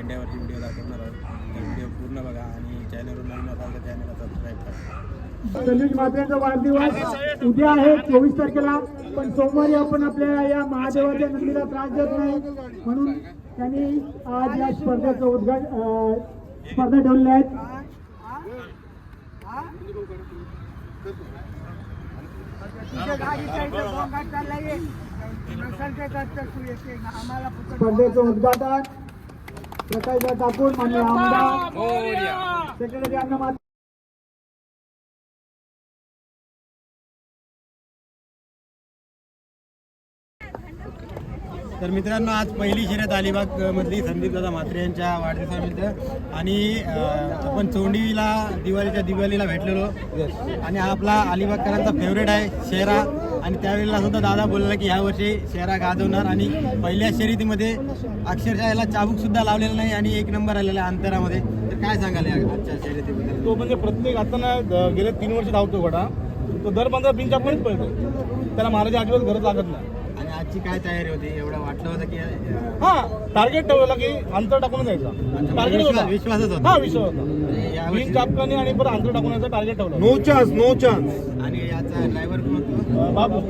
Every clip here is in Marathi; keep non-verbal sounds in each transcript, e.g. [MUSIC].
झेंड्यावरची व्हिडिओ दाखवणार आहोत. तर व्हिडिओ पूर्ण बघा आणि चॅनलवर नवीन असाल तर चॅनलला सबस्क्राईब करा. संदीप मात्रेंचा वाढदिवस उद्या आहे चोवीस तारखेला पण सोमवारी आपण आपल्या या महादेवाच्या नंदीला त्रास देत नाही. म्हणून त्यांनी आज या स्पर्धेचं उद्घाट अं, स्पर्धा ठेवलेल्या आहेत. स्पर्धेचं उद्घाटन प्रकाशला टाकून मान्य आमदार. सेक्रेटरी अण्णा तर मित्रांनो आज पहिली शर्यत अलिबाग मधली संदीप दादा म्हात्रे यांच्या वाढदिवसानिमित्त. आणि आपण चोंडीला दिवाळीच्या दिवाळीला भेटलेलो. आणि हा आपला अलिबागकरांचा फेवरेट आहे शेरा. आणि त्यावेळेला सुद्धा दादा बोलला की ह्या वर्षी शेरा गाजवणार. आणि पहिल्या शर्यतीमध्ये अक्षरशः याला चाबूक सुद्धा लावलेला नाही आणि एक नंबर आलेला आहे अंतरामध्ये. तर काय सांगाल या आजच्या शर्यतीबद्दल? तो म्हणजे प्रत्येक आता ना द- गेले तीन वर्ष धावतो घोडा तो दर पंधरा बिनच्या पर्यंत पळतो त्याला महाराजा अजिबात गरज लागत नाही. आजची काय तयारी होती? एवढं वाटलं होतं की हा टार्गेट ठेवला की अंतर टाकून जायचा टार्गेट विश्वास- होता. विश्वासच होता. हा विश्वास होता. चापकाने आणि परत अंतर टाकून यायचा टार्गेट ठेवला नो चान्स नो चान्स आणि याचा ड्रायव्हर कोण होतो? अं, बाबू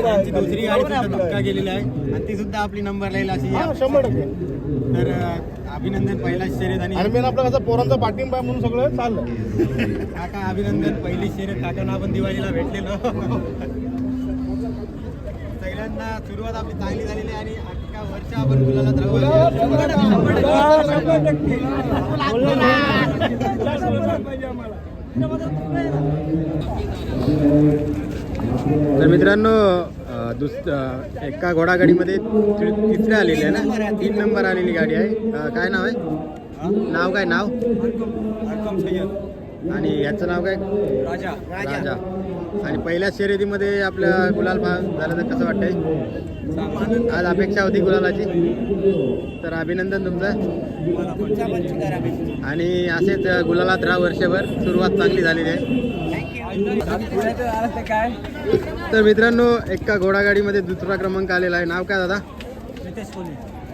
त्यांची दुसरी गाडी सुद्धा धक्का गेलेली आहे? आणि ती सुद्धा आपली नंबर राहील अशी. हा शंभर टक्के. तर अं, अभिनंदन पहिला शर्यत आणि आणि मेन आपला कसं पोरांचा पाठिंबा आहे म्हणून सगळं चाललं काका अभिनंदन. पहिली शर्यत काकांना आपण दिवाळीला भेटलेलो. सुरुवात आपली चांगली झालेली आहे आणि अख्खा वर्ष आपण मुलाला तर मित्रांनो दुस एका घोडागाडीमध्ये तिसऱ्या आलेली आहे ना? तीन नंबर आलेली गाडी आहे. काय नाव आहे? नाव काय? नाव? आणि याचं नाव काय? राजा. राजा. आणि पहिल्या शर्यतीमध्ये आपल्या गुलाल पा झालं तर कसं वाटतंय? आज अपेक्षा होती गुलालाची. तर अभिनंदन तुमचं. आणि असेच गुलालात राहा वर्षभर. सुरुवात चांगली झालेली आहे. तर मित्रांनो एका घोडागाडीमध्ये दुसरा क्रमांक आलेला आहे. नाव काय दादा?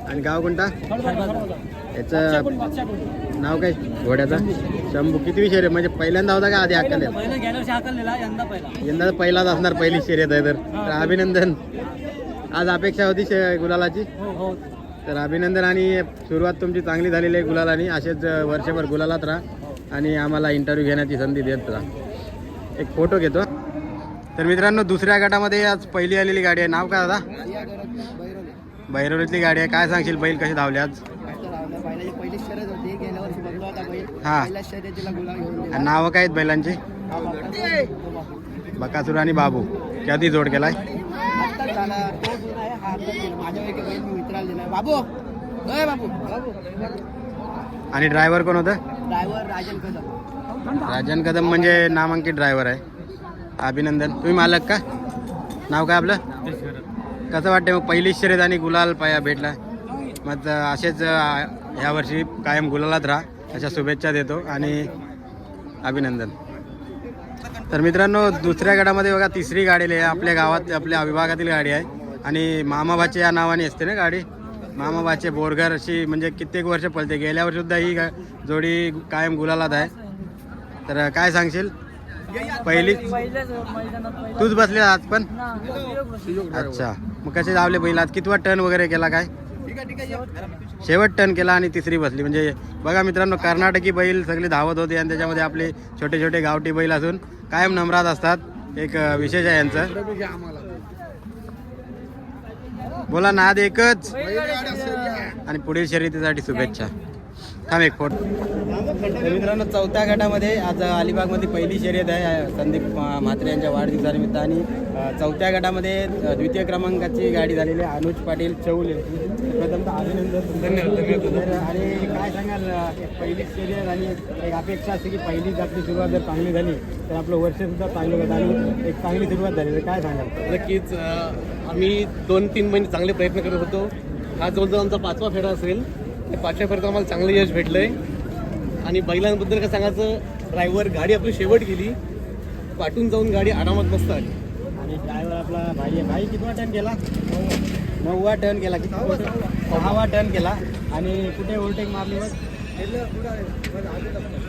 आणि गाव कोणता? याचं नाव काय? घोड्याचा? शंभू. किती शर्यत म्हणजे पहिल्यांदा होता का आधी अक्कल यंदा तर पहिलाच असणार पहिली शर्यत आहे तर. तर अभिनंदन. आज अपेक्षा होती शे- गुलालाची? तर अभिनंदन आणि सुरुवात तुमची चांगली झालेली आहे गुलालानी. असेच वर्षभर गुलालात राहा आणि आम्हाला इंटरव्ह्यू घेण्याची संधी देत राहा. एक फोटो घेतो. तर मित्रांनो दुसऱ्या गटामध्ये आज पहिली आलेली गाडी आहे. नाव काय दादा? बैरवलीतली गाडी आहे. काय सांगशील? बैल कसे धावले आज पहिली शर्यत होती गेल्या वर्षी बघला होता बैल हा. नावं काय आहेत बैलांची? बकासूर आणि बाबू. कधी जोड केलाय? बाबू. आणि ड्रायव्हर कोण होतं? ड्रायव्हर राजन कदम. राजन कदम म्हणजे नामांकित ड्रायव्हर आहे. अभिनंदन. तुम्ही मालक का? नाव काय आपलं? कसं वाटतं मग पहिली शर्यत आणि गुलाल पाया भेटला. मग असेच अं, यावर्षी कायम गुलालात राहा. अशा शुभेच्छा देतो आणि अभिनंदन. तर मित्रांनो दुसऱ्या गटामध्ये बघा तिसरी गाडी आहे आपल्या गावात आपल्या विभागातील गाडी आहे. आणि मामाबाचे या नावाने असते ना गाडी? मामाबाचे बोरघर अशी म्हणजे कित्येक वर्ष पळते. गेल्या वर्षी सुद्धा ही गा- जोडी कायम गुलालात आहे. तर काय सांगशील? पहिली? तूच बसले आज पण? अच्छा. मग कसे धावले बैल? आज कितवा टर्न वगैरे केला काय? शेवट टर्न केला आणि तिसरी बसली. म्हणजे बघा मित्रांनो कर्नाटकी बैल सगळे धावत होते आणि त्याच्यामध्ये आपले छोटे छोटे गावठी बैल असून कायम नम्रात असतात. एक विशेष आहे यांचं. बोला नाद एकच. आणि पुढील शर्यतीसाठी शुभेच्छा. थांब एक फोटो. तर मित्रांनो चौथ्या गटामध्ये आज अलिबागमध्ये पहिली शर्यत आहे संदीप म्हात्रे यांच्या वाढदिवसानिमित्त आणि चौथ्या गटामध्ये द्वितीय क्रमांकाची गाडी झालेली आहे अनुज पाटील चौले प्रथमतः अभिनंदन धन्यवाद आणि काय सांगाल पहिली शर्यत आणि एक अपेक्षा असते की पहिलीच आपली सुरुवात जर चांगली झाली तर आपलं वर्षसुद्धा चांगलं होतं आणि एक चांगली सुरुवात झाली. तर काय सांगाल? नक्कीच आम्ही दोन तीन महिने चांगले प्रयत्न करत होतो. हा जवळजवळ आमचा पाचवा फेरा असेल. ते पाचव्यापर्यंत आम्हाला चांगलं यश भेटलंय. आणि बैलांबद्दल काय सांगायचं ड्रायव्हर गाडी आपली शेवट गेली. पाठून जाऊन गाडी आरामात मस्त आली. आणि ड्रायव्हर आपला भाई आहे. भाई कितवा टर्न केला नववा टर्न केला किती सहावा टर्न केला आणि कुठे ओव्हरटेक मारली मग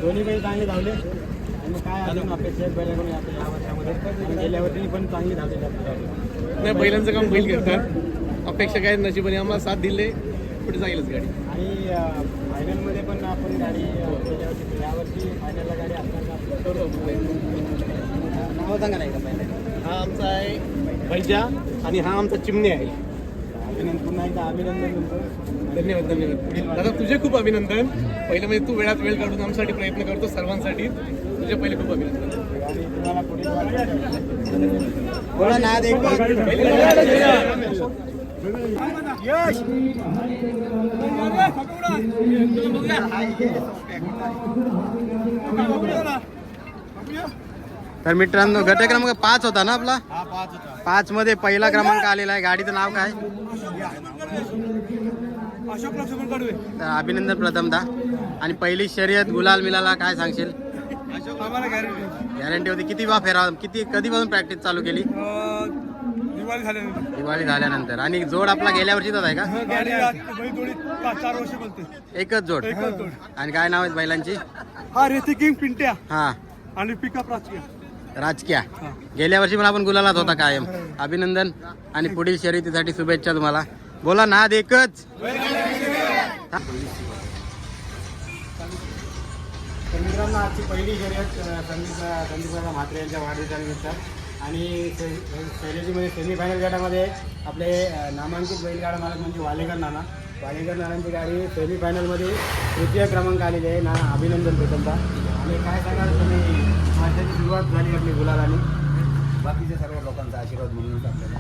दोन्ही बैल चांगले धावले. आणि काय अजून अपेक्षा आहेत बैलाकडून या या वर्षामध्ये आणि गेल्या वर्षी पण चांगली धावले नाही बैलांचं काम बैल करतात. अपेक्षा काय नशिबाने आम्हाला साथ दिले पुढे जाईलच गाडी. आणि फायनलमध्ये पण आपण गाडी अ, गेल्या वर्षी यावर्षी फायनलला गाडी असणार नाव सांगा नाही का पहिले. हा आमचा आहे भैजा आणि हा आमचा चिमणे आहे. अभिनंदन पुन्हा एकदा अभिनंदन तुमचं धन्यवाद धन्यवाद. दादा तुझे खूप अभिनंदन. पहिले म्हणजे तू वेळात वेळ काढून आमच्यासाठी प्रयत्न करतो सर्वांसाठी. तुझे पहिले खूप अभिनंदन. बोला ना एक. तर मित्रांनो गट क्रमांक पाच होता ना आपला? पाच मध्ये पहिला क्रमांक आलेला आहे. गाडीचं नाव काय? तर अभिनंदन प्रथमदा आणि पहिली शर्यत गुलाल मिलाला काय सांगशील? गॅरंटी होती. किती बा फेरा किती कधीपासून प्रॅक्टिस चालू केली? दिवाळी झाल्यानंतर. दिवाळी झाल्यानंतर. आणि जोड आपला गेल्या वर्षीच आहे का? गाडी बैल जोडी पाच चार वर्ष बोलते एकच जोड. एकच जोड. आणि काय नाव आहेत बैलांची? हा रेती किंग पिंट्या. हा. आणि पिकअप राजकीय. राजकीय. गेल्या वर्षी पण आपण गुलालात होता कायम. अभिनंदन. आणि पुढील शर्यतीसाठी शुभेच्छा तुम्हाला. बोला नाद एकच. तर मित्रांनो आजची पहिली शर्यत अ, संदीप संदीपदादा म्हात्रे यांच्या वाढदिवसानिमित्त. आणि शे- शर्यतीमध्ये सेमीफायनल गटामध्ये आपले नामांकित बैलगाडा मालक म्हणजे वालेकर नाना. वालेकर नानांची गाडी सेमीफायनलमध्ये तृतीय क्रमांक आलेली आहे. ना अभिनंदन प्रथमता आणि काय सांगाल तुम्ही? माझ्याची सुरुवात झाली आपली गुलालाने. बाकीच्या सर्व लोकांचा आशीर्वाद म्हणूनच आपल्याला.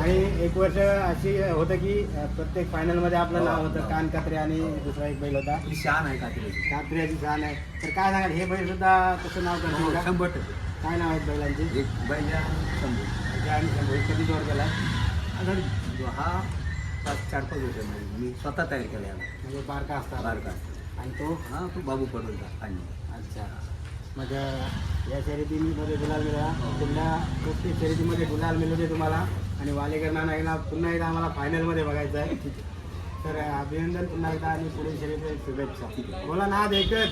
आणि एक वर्ष अशी होतं की प्रत्येक फायनलमध्ये आपलं नाव होतं. कान कात्रे आणि दुसरा एक बैल होता. शान आहे कात्रीची. कात्र्याची छान आहे. तर काय सांगाल? हे बैल सुद्धा तसं नाव करतील का? शंभर टक्के. काय नाव आहेत बैलांची? एक बैला शंभर अच्छा, आणि शंभर. कधी जोड केला? आता हा पाच चार पाच होते मी स्वतः तयार केला याला. म्हणजे बारका असता. बारका आणि तो? हा तो बाबू पडोलचा आणि अच्छा. मग या शर्यतीमध्ये गुलाल मिळाला पुन्हा प्रत्येक शर्यतीमध्ये गुलाल मिळू दे तुम्हाला. आणि वालेकर नाना पुन्हा एकदा आम्हाला फायनलमध्ये बघायचं आहे. तर अभिनंदन पुन्हा एकदा आणि पुढील शर्यतीसाठी शुभेच्छा. बोला नाद एकच.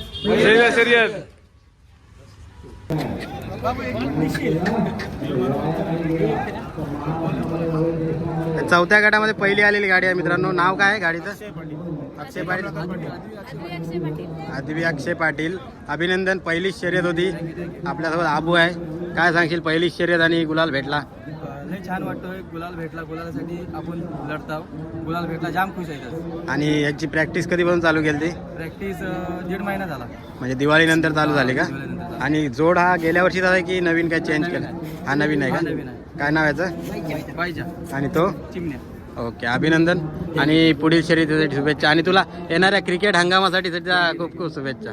चौथ्या गटामध्ये पहिली आलेली गाडी आहे मित्रांनो. नाव काय आहे गाडीचं? अक्षय पाटील. आदिवी अक्षय पाटील. अभिनंदन पहिली शर्यत होती. आपल्यासोबत आबू आहे. काय सांगशील? पहिली शर्यत आणि गुलाल भेटला. लय छान वाटतोय गुलाल भेटला. गुलालासाठी आपण लढताव. गुलाल भेटला जाम खुश आहे आणि याची प्रॅक्टिस कधीपासून चालू केली ती प्रॅक्टिस दीड महिना झाला. म्हणजे दिवाळीनंतर चालू झाली का? आणि जोड हा गेल्या वर्षीचा आहे की नवीन काय चेंज केला? हा नवीन आहे का? काय नाव याचं? पाहिजे आणि तो? चिमण्या. ओके अभिनंदन. आणि पुढील शर्यतीसाठी शुभेच्छा. आणि तुला येणाऱ्या क्रिकेट हंगामासाठी सुद्धा खूप खूप शुभेच्छा.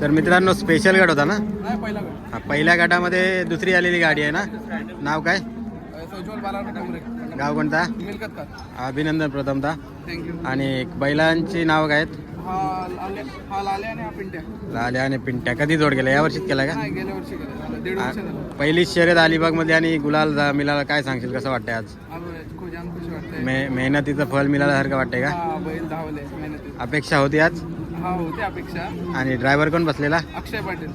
तर मित्रांनो स्पेशल गट होता ना? हा, पहिल्या गटामध्ये दुसरी आलेली गाडी आहे ना? नाव काय? गाव कोणता? अभिनंदन प्रथमता. आणि बैलांची नाव काय? आहेत लाले लाले आणि पिंट्या. लाल्या आणि पिंट्या. कधी जोड केला? या वर्षीत केला का? पहिली शर्यत अलिबागमध्ये आणि गुलाल मिळाला काय सांगशील? कसं वाटतंय आज? मेहनतीचं फळ मिळाल्यासारखं वाटतंय का? अपेक्षा होती आज? हा होते अपेक्षा. आणि ड्रायव्हर कोण बसलेला? अक्षय पाटील.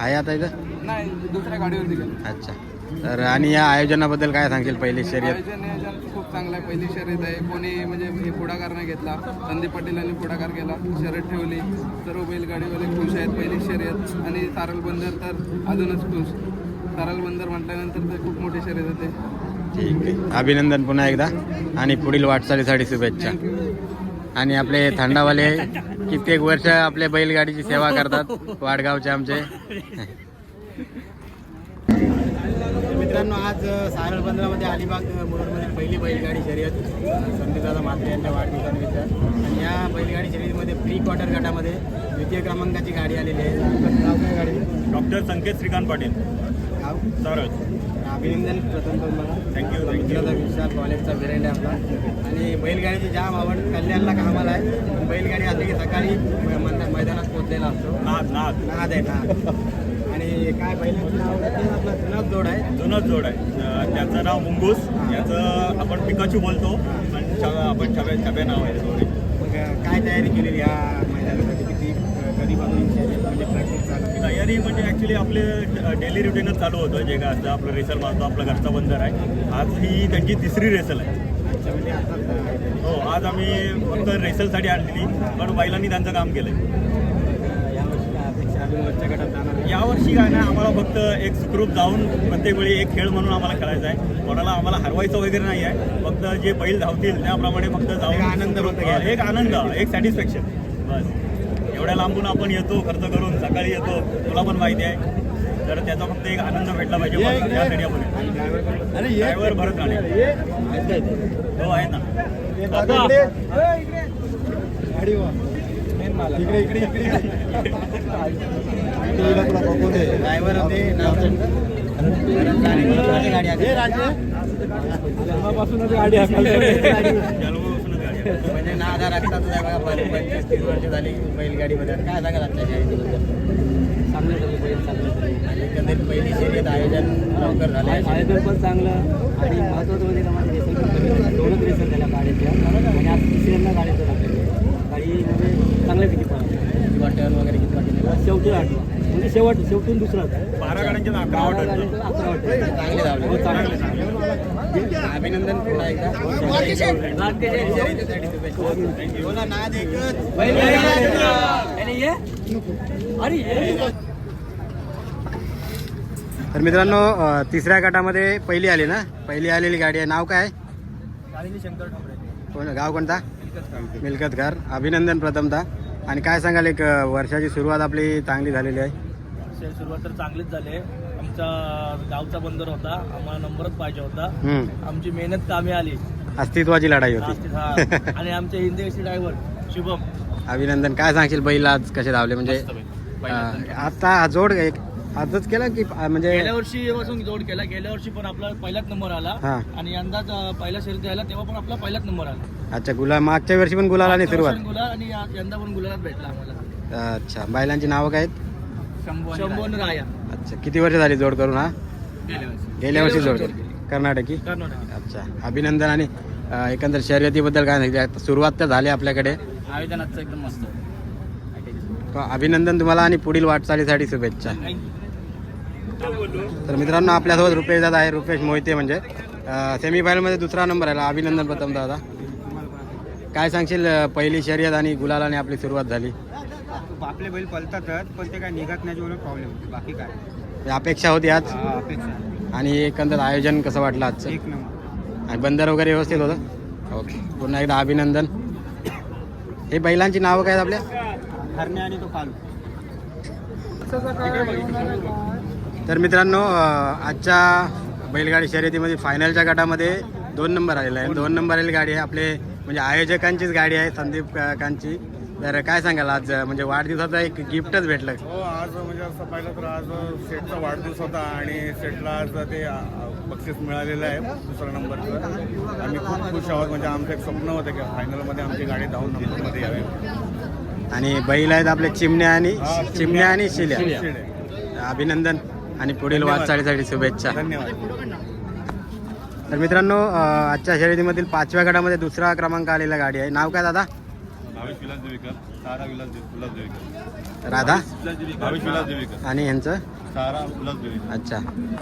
आहे आता इथं? नाही दुसऱ्या गाडीवरती गेला. अच्छा. तर आणि या आयोजनाबद्दल काय सांगशील पहिली शर्यत? आयोजन नियोजन खूप चांगलं आहे. पहिली शर्यत आहे. कोणी म्हणजे हे पुढाकार नाही घेतला. संदीप पाटीलांनी पुढाकार केला. शर्यत ठेवली. सर्व बैलगाडीवाले खुश आहेत. पहिली शर्यत. आणि तारल बंदर तर अजूनच खुश. तारल बंदर म्हटल्यानंतर तर खूप मोठी शर्यत होते. ठीक आहे. अभिनंदन पुन्हा एकदा. आणि पुढील वाटचालीसाठी शुभेच्छा. आणि आपले थंडावाले कित्येक वर्ष आपल्या बैलगाडीची सेवा करतात. वाडगावचे आमचे. मित्रांनो आज सारळ बंदरामध्ये अलिबाग मुरुडमध्ये पहिली बैलगाडी शर्यत संदीपदादा म्हात्रे यांच्या वाढदिवसानिमित्त. आणि या बैलगाडी शर्यतीमध्ये प्री क्वार्टर गटामध्ये द्वितीय क्रमांकाची गाडी आलेली आहे. गाडी डॉक्टर संकेत श्रीकांत पाटील. सरळ. अभिनंदन प्रथम तुम्हाला थँक्यू थँक्यू विशाल कॉलेजचा ब्रँड आहे आपला. आणि बैलगाडीची जाम आवड कल्याणला कामाला आहे. बैलगाडी आली की सकाळी मैदानात पोहोचलेला असतो. नाद नाद. नाद आहे नाद. [LAUGHS] आणि काय बैलाचं नाव आहे? ते आपला जुनाच जोड आहे. जुनच जोड आहे. अं, त्याचं नाव मुंगूस. याचं आपण पिकाचू बोलतो. पण छा- आपण छब्या छब्या नाव आहे. मग काय तयारी केलेली या मैदानासाठी शर्यत म्हणजे प्रॅक्टिस चालू? तयारी म्हणजे ॲक्च्युली आपले डेली रुटीनच चालू होतं. जे काय असतं आपलं रेसल मारतो आपला घरचा बंदर आहे. आज ही त्यांची तिसरी रेसल आहे. म्हणजे हो आज आम्ही फक्त रेसलसाठी आणलेली पण बैलांनी त्यांचं काम केलं यावर्षी काय नाही आम्हाला फक्त एक सुखरूप जाऊन प्रत्येक वेळी एक खेळ म्हणून आम्हाला खेळायचा आहे. कोणाला आम्हाला हरवायचं वगैरे नाही आहे. फक्त जे बैल धावतील त्याप्रमाणे फक्त जाऊन आनंद. एक आनंद एक सॅटिस्फॅक्शन बस. एवढ्या लांबून आपण येतो खर्च करून सकाळी येतो तुला पण माहिती आहे. तर त्याचा फक्त एक आनंद भेटला पाहिजे आपण. ड्रायव्हर भरत राणे. हो आहे ना. ड्रायव्हर [LAUGHS] होते? भरत राणे. कोणाची गाडी आहे? जन्मापासूनच गाडी. [LAUGHS] म्हणजे ना आधार असताच पण पंचवीस तीस वर्ष झाली बैलगाडीमध्ये. काय सांगाल आजच्या शर्यतीबद्दल चांगलं झालं बैल चांगलं झालं एकंदरीत पहिली शर्यत आयोजन लवकर झालं. आयोजन पण चांगलं. आणि महत्त्वाचं म्हणजे माझं रेसल पण कमी दोनच रेसल झाल्या गाडीच्या आणि आज तिसऱ्यांदा गाडीचं टाकलं गाडी म्हणजे चांगल्यापैकी पळाली. किंवा टर्न वगैरे किती वाटले शेवटी आठवा. म्हणजे शेवट शेवटून दुसराच बारा गाड्यांच्या अकरा वाटत हो चांगलं अभिनंदन पुन्हा एकदा. तर मित्रांनो तिसऱ्या गटामध्ये पहिली आली ना? पहिली आलेली गाडी आहे. नाव काय? कोण? गाव कोणता? मिलकतकर अभिनंदन प्रथमतः. आणि काय सांगाल एक वर्षाची सुरुवात आपली चांगली झालेली आहे? सुरुवात तर चांगलीच झाली आहे. आमचा गावचा बंदर होता आम्हाला नंबरच पाहिजे होता. आमची मेहनत कामी आली. अस्तित्वाची लढाई. होती. आणि आमचे हिंदी ड्रायव्हर शुभम. अभिनंदन. काय सांगशील बैल आज कसे धावले? म्हणजे आता जोड एक आजच केला की म्हणजे गेल्या वर्षी पासून जोड केला. गेल्या वर्षी पण आपला पहिलाच नंबर आला. हा. आणि यंदाच अं, पहिला शर्यत झाला तेव्हा पण आपला पहिलाच नंबर आला. अच्छा गुलाल मागच्या वर्षी पण गुलाल आणि सुरुवात. गुलाल आणि या- यंदा पण गुलालात भेटला आम्हाला. अच्छा बैलांची नावं काय आहेत? शंभून राया. अच्छा किती वर्ष झाली जोड करून हा? गेल्या वर्षी. गेल्या वर्षी जोड कर्नाटकी? कर्नाटक. अच्छा अभिनंदन आणि अ, एकंदर शर्यतीबद्दल काय नाही आता सुरुवात तर झाली आपल्याकडे. आयोजनाचं एकदम मस्त. अभिनंदन तुम्हाला आणि पुढील वाटचालीसाठी शुभेच्छा. तर मित्रांनो आपल्यासोबत रुपेश दादा आहे. रुपेश मोहिते म्हणजे. सेमीफायनलमध्ये दुसरा नंबर आला अभिनंदन प्रथम दादा. काय सांगशील पहिली शर्यत आणि गुलालाने आपली सुरुवात झाली? आपले बैल पलतातच पण ते काय निघत नाही जेवढं प्रॉब्लेम होते बाकी काय? अपेक्षा होती आज? अपेक्षा आणि एकंदर आयोजन कसं वाटलं आजचं? एक नंबर. आणि बंदर वगैरे व्यवस्थित होतं? ओके. पुन्हा एकदा अभिनंदन. हे बैलांची नावं काय आहेत आपल्या? हरणे आणि तो कालू तर मित्रांनो आजच्या बैलगाडी शर्यतीमध्ये फायनलच्या गटामध्ये दोन नंबर आलेला आहे दोन नंबर आलेली गाडी आहे आपले म्हणजे आयोजकांचीच गाडी आहे संदीप काकांची तर काय सांगाल आज? म्हणजे वाढदिवसाचं एक गिफ्टच भेटलं. हो आज म्हणजे असं पाहिलं तर आज सेटचा वाढदिवस होता आणि सेटला आज ते बक्षीस मिळालेलं आहे दुसऱ्या नंबरचं. आम्ही खूप खुश आहोत. म्हणजे आमचं एक स्वप्न होतं की फायनलमध्ये आमची गाडी धावून नंबरमध्ये यावी. आणि बैल आहेत आपले चिमण्या आणि चिमण्या आणि शिल्या. अभिनंदन. आणि पुढील. वाटचालीसाठी शुभेच्छा. धन्यवाद. तर मित्रांनो आजच्या शर्यतीमधील पाचव्या गटामध्ये दुसरा क्रमांक आलेला गाडी आहे. नाव काय दादा? राधा? आणि यांचं? अच्छा.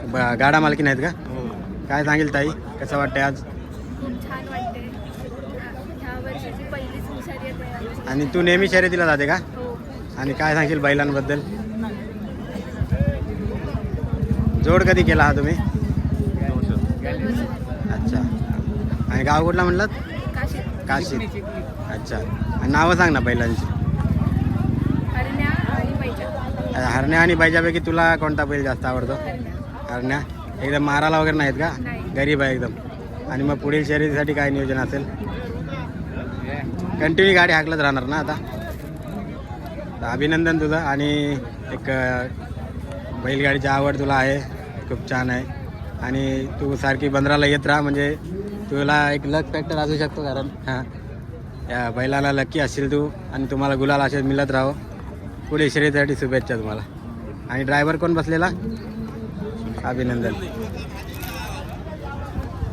ब- गाडा मालकी नाहीत का? हो. काय सांगेल ताई? कसं वाटतंय आज? खूप छान वाटते ह्या वर्षीची पहिलीच मुसारियत आहे. आमची. आणि तू नेहमी शर्यतीला जाते का? हो. आणि काय सांगशील बैलांबद्दल? जोड कधी केला हा तुम्ही? अच्छा. आणि गाव कुठला म्हणलात? काशी. काशी. अच्छा. आणि नावं सांग ना बैलांची हरण्या आणि पैजा हरण्या आणि बैजापैकी तुला कोणता बैल जास्त आवडतो? हरण्या. एकदम माराला वगैरे नाहीत का. गरीब आहे एकदम. आणि मग पुढील शर्यतीसाठी काय नियोजन असेल? कंटिन्यू गाडी हाकलत राहणार ना आता? अभिनंदन तुझं आणि एक बैलगाडीची आवड तुला आहे खूप छान आहे. आणि तू सारखी बंदराला येत राहा म्हणजे तुला एक लक फॅक्टर असू शकतो कारण हां. या बैलाला लकी असशील तू आणि तुम्हाला गुलाल असेच मिळत राहो. पुढे शर्यतीसाठी शुभेच्छा तुम्हाला. आणि ड्रायव्हर कोण बसलेला? अभिनंदन.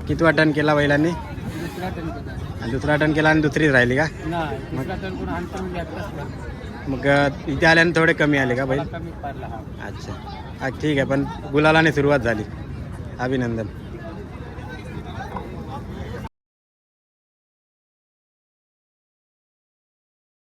किती टन केला बैलांनी? आणि दुसरा टन केला आणि दुसरीच राहिली का? मग इथे आल्याने थोडे कमी आले का बैल अच्छा. हा ठीक आहे पण गुलालाने सुरुवात झाली. अभिनंदन.